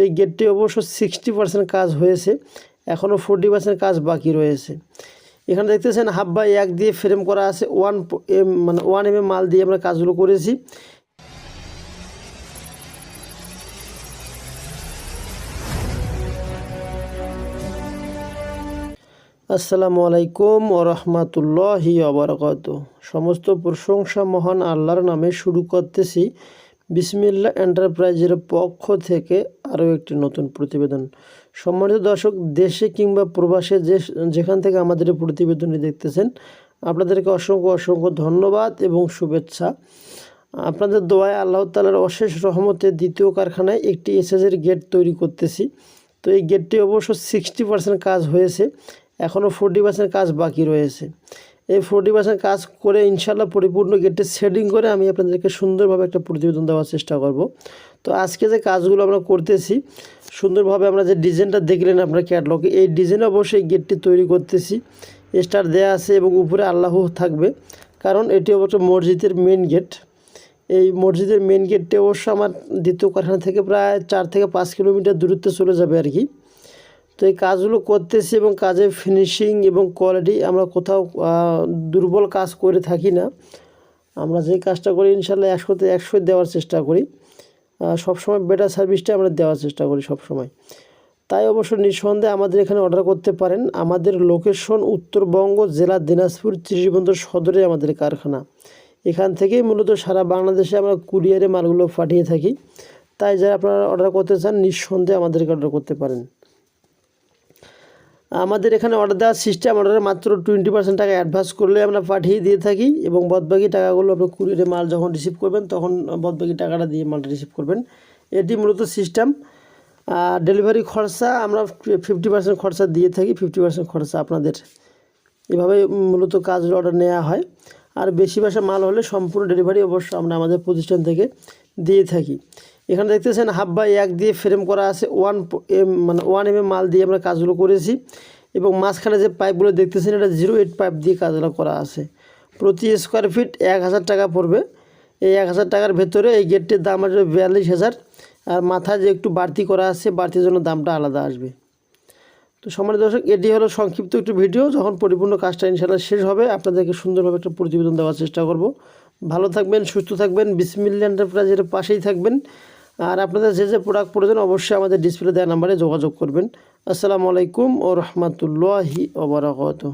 এই গেটটি অবশ্য সিক্সটি পার্সেন্ট কাজ হয়েছে এখনও ফোরটি পার্সেন্ট কাজ বাকি রয়েছে। এখানে দেখতেছেন হাফ বাই এক দিয়ে ফ্রেম করা আছে ওয়ান এম মানে ওয়ান এম মাল দিয়ে আমরা কাজগুলো করেছি। আসসালামু আলাইকুম ও রহমতুল্লাহি অবরকত সমস্ত প্রশংসা মহান আল্লাহর নামে শুরু করতেছি। বিসমিল্লা এন্টারপ্রাইজের পক্ষ থেকে আরও একটি নতুন প্রতিবেদন। সম্মানিত দর্শক, দেশে কিংবা প্রবাসে যে, যেখান থেকে আমাদের এই প্রতিবেদনটি দেখতেছেন, আপনাদেরকে অসংখ্য অসংখ্য ধন্যবাদ এবং শুভেচ্ছা। আপনাদের দোয়ায় আল্লাহ তালার অশেষ রহমতে দ্বিতীয় কারখানায় একটি এসএসের গেট তৈরি করতেছি। তো এই গেটটি অবশ্য সিক্সটি পার্সেন্ট কাজ হয়েছে, এখনও ফোরটি পার্সেন্ট কাজ বাকি রয়েছে। এই ফোরটি পার্সেন্ট কাজ করে ইনশাল্লাহ পরিপূর্ণ গেটে শেডিং করে আমি আপনাদেরকে সুন্দরভাবে একটা প্রতিবেদন দেওয়ার চেষ্টা করব। তো আজকে যে কাজগুলো আমরা করতেছি, সুন্দরভাবে আমরা যে ডিজাইনটা দেখলেন আপনার ক্যাটলগে এই ডিজাইন অবশ্যই গেটটি তৈরি করতেছি। স্টার দেয়া আছে এবং উপরে আল্লাহ থাকবে, কারণ এটি অবশ্য মসজিদের মেন গেট এই মসজিদের মেন গেটটি অবশ্য আমার দ্বিতীয় কারখানা থেকে প্রায় চার থেকে পাঁচ কিলোমিটার দূরত্বে চলে যাবে আর কি। তো এই কাজগুলো করতেছি এবং কাজের ফিনিশিং এবং কোয়ালিটি আমরা কোথাও দুর্বল কাজ করে থাকি না। আমরা যে কাজটা করি ইনশাল্লাহ একশোতে একশো দেওয়ার চেষ্টা করি। সবসময় বেটার সার্ভিসটা আমরা দেওয়ার চেষ্টা করি সবসময়। তাই অবশ্য নিঃসন্দেহে আমাদের এখানে অর্ডার করতে পারেন। আমাদের লোকেশন উত্তরবঙ্গ জেলা দিনাজপুর ত্রিবন্ধর সদরে আমাদের কারখানা। এখান থেকেই মূলত সারা বাংলাদেশে আমরা কুরিয়ারে মালগুলো পাঠিয়ে থাকি। তাই যারা আপনারা অর্ডার করতে চান, নিঃসন্দেহে আমাদেরকে অর্ডার করতে পারেন। আমাদের এখানে অর্ডার দেওয়ার সিস্টেম অর্ডারে মাত্র টোয়েন্টি পার্সেন্ট টাকা অ্যাডভান্স করলে আমরা পাঠিয়ে দিয়ে থাকি এবং বদবাকি টাকাগুলো আপনি কুরিয়ারে মাল যখন রিসিভ করবেন, তখন বদবাকি টাকাটা দিয়ে মালটা রিসিভ করবেন। এটি মূলত সিস্টেম আর ডেলিভারি খরচা আমরা ফিফটি পার্সেন্ট খরচা দিয়ে থাকি ফিফটি পার্সেন্ট খরচা আপনাদের। এভাবে মূলত কাজ অর্ডার নেওয়া হয়। আর বেশি বাসা মাল হলে সম্পূর্ণ ডেলিভারি অবশ্য আমরা আমাদের প্রতিষ্ঠান থেকে দিয়ে থাকি। এখানে দেখতেছেন হাফ বাই এক দিয়ে ফ্রেম করা আছে ওয়ান এম মানে ওয়ান এম মাল দিয়ে আমরা কাজগুলো করেছি। এবং মাঝখানে যে পাইপগুলো দেখতেছেন, এটা জিরো এইট পাইপ দিয়ে কাজগুলো করা আছে। প্রতি স্কোয়ার ফিট এক হাজার টাকা পড়বে। এই এক হাজার টাকার ভেতরে এই গেটটির দাম আসবে বিয়াল্লিশ হাজার। আর মাথায় যে একটু বাড়তি করা আছে, বাড়তির জন্য দামটা আলাদা আসবে। তো সম্মানিত দর্শক, এটি হলো সংক্ষিপ্ত একটি ভিডিও। যখন পরিপূর্ণ কাজটা ইনশাল্লাহ শেষ হবে, আপনাদেরকে সুন্দরভাবে একটা প্রতিবেদন দেওয়ার চেষ্টা করব। ভালো থাকবেন, সুস্থ থাকবেন। বিসমিল্লা এন্টারপ্রাইজের পাশেই থাকবেন। আর আপনাদের যে যে প্রোডাক্ট প্রয়োজন অবশ্যই আমাদের ডিসপ্লে দেওয়া নাম্বারে যোগাযোগ করবেন। আসসালামু আলাইকুম ও রহমতুল্লাহি ওবরাকাতুহ